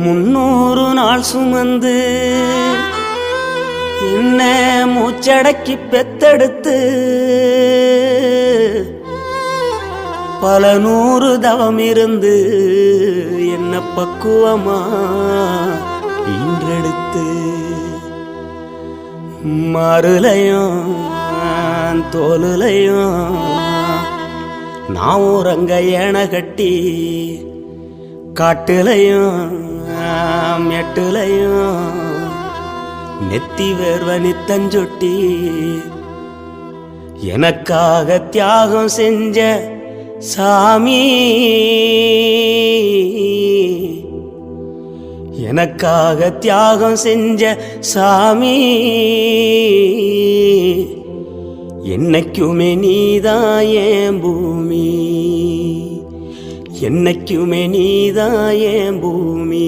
முன்னூறு நாள் சுமந்து இன்ன மூச்சடக்கி பெத்தெடுத்து பல நூறு தவம் இருந்து என்ன பக்குவமா இன்றெடுத்து மறுலையும் தோலுலையும் நான் உறங்க ஏன கட்டி காட்டுலையும் மெட்டுலையும் நெத்தி வேர்வ நித்தஞ்சொட்டி எனக்காக தியாகம் செஞ்ச சாமி எனக்காக தியாகம் செஞ்ச சாமி என்னைக்குமே நீதான் ஏன் பூமி. என்னைக்குமே நீதாயே பூமி.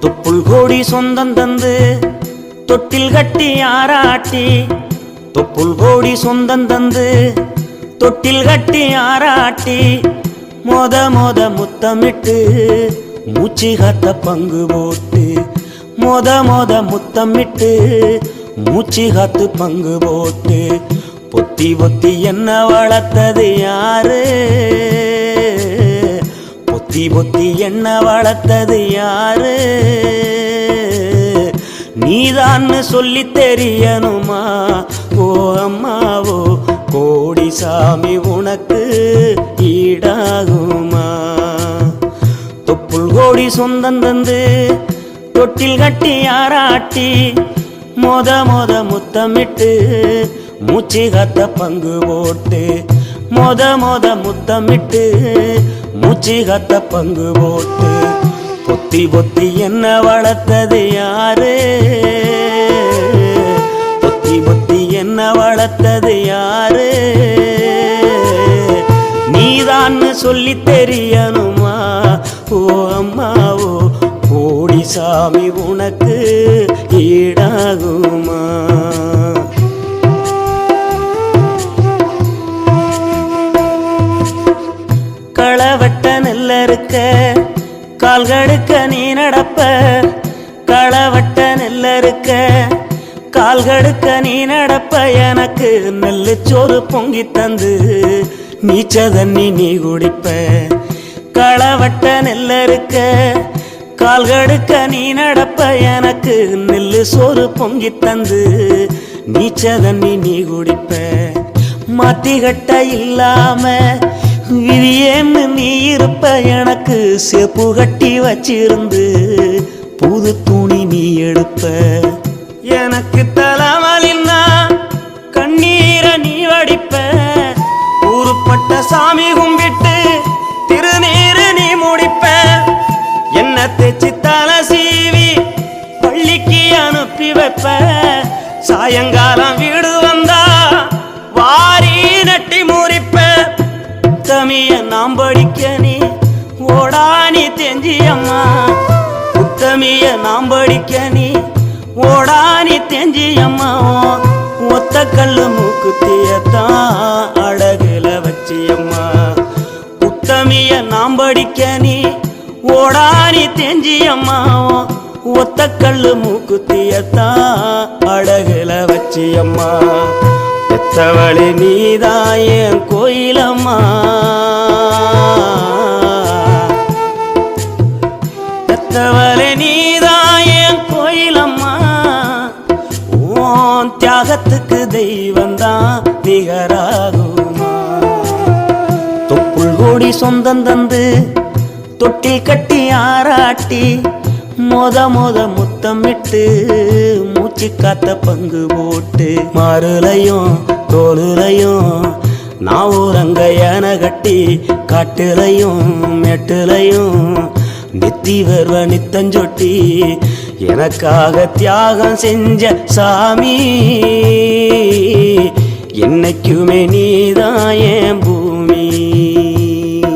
தொப்புள் சொந்தம் தந்து தொட்டில் கட்டி ஆராட்டி தொப்புள் கோடி சொந்தம் தந்து தொட்டில் கட்டி ஆராட்டி மோத மோத முத்தமிட்டு மூச்சு காத்த பங்கு போட்டு மோத மோத முத்தமிட்டு மூச்சு காத்து பங்கு போட்டு பொத்தி பொத்தி என்ன வளர்த்தது யாரு? பொத்தி பொத்தி என்ன வளர்த்தது யாரு? நீதான்னு சொல்லி தெரியணுமா? ஓ அம்மாவோ கோடி சாமி உனக்கு ஈடாகுமா? தொப்புள் கோடி சொந்தம் தந்து தொட்டில் கட்டி ஆராட்டி மொத மொத முத்தமிட்டு மூச்சு காத்த பங்கு போட்டு மொத மொத முத்தமிட்டு மூச்சு காத்த பங்கு போட்டு பொத்தி பொத்தி என்ன வளர்த்தது யாரு? வளர்த்தது யாரு? நீதான்னு சொல்லி தெரியணுமா? ஓ அம்மாவோ கோடி சாமி உனக்கு ஈடாகுமா? களவட்ட நெல்ல இருக்க கால்கடுக்க நீ நடப்ப. களவட்ட நெல்ல இருக்க கால்கடுக்க நீ நடப்ப எனக்கு நெல்லு சோறு பொங்கி தந்து. நீச்ச தண்ணி நீ குடிப்ப. களவட்ட நெல்ல இருக்க கால்கடுக்க நீ நடப்ப எனக்கு நெல்லு சோறு பொங்கி தந்து. நீச்ச தண்ணி நீ குடிப்ப. மாத்திகட்ட இல்லாம விதியேன்னு நீ இருப்ப எனக்கு செப்பு கட்டி வச்சிருந்து. புது துணி நீ எடுப்ப. எனக்கு தலைமலின்னா கண்ணீரை நீ வடிப்ப. ஊருப்பட்ட சாமி கும்பிட்டு திருநீர நீ முடிப்ப. என்ன தேச்சு தலை சீவி பள்ளிக்கு அனுப்பி வைப்ப. சாயங்காலம் வீடு வந்தா வாரி நட்டி முறிப்ப. உத்தமிய நாம் படிக்க நீ ஓடானி தெஞ்சியம்மா. உத்தமிய நாம் படிக்க நீ ஓடானி தெஞ்சி அம்மாவோ ஒத்த கல்லு மூக்குத்தியத்தான் அழகுல வச்சியம்மா உத்தமிய நாம் படிக்க நீ. ஓடானி தெஞ்சி அம்மாவோ ஒத்த கல்லு மூக்குத்தியத்தான் அழகுல வச்சியம்மா பெத்தவளே நீதான் என் கோயில் உன் தியாகத்துக்கு தெய்வந்தான் நிகராகுமா? தொப்புள் கோடி சொந்தம் தந்து தொட்டில் கட்டி ஆராட்டி மொத மொத முத்தமிட்டு மூச்சு காத்த பங்கு போட்டு மாறுலையும் தோளுலையும் நான் ஊரங்க யானை கட்டி காட்டுலையும் மெட்டுலையும் நித்தி வருவ நித்தஞ்சொட்டி எனக்காக தியாகம் செஞ்ச சாமி. என்னைக்குமே நீதான் என்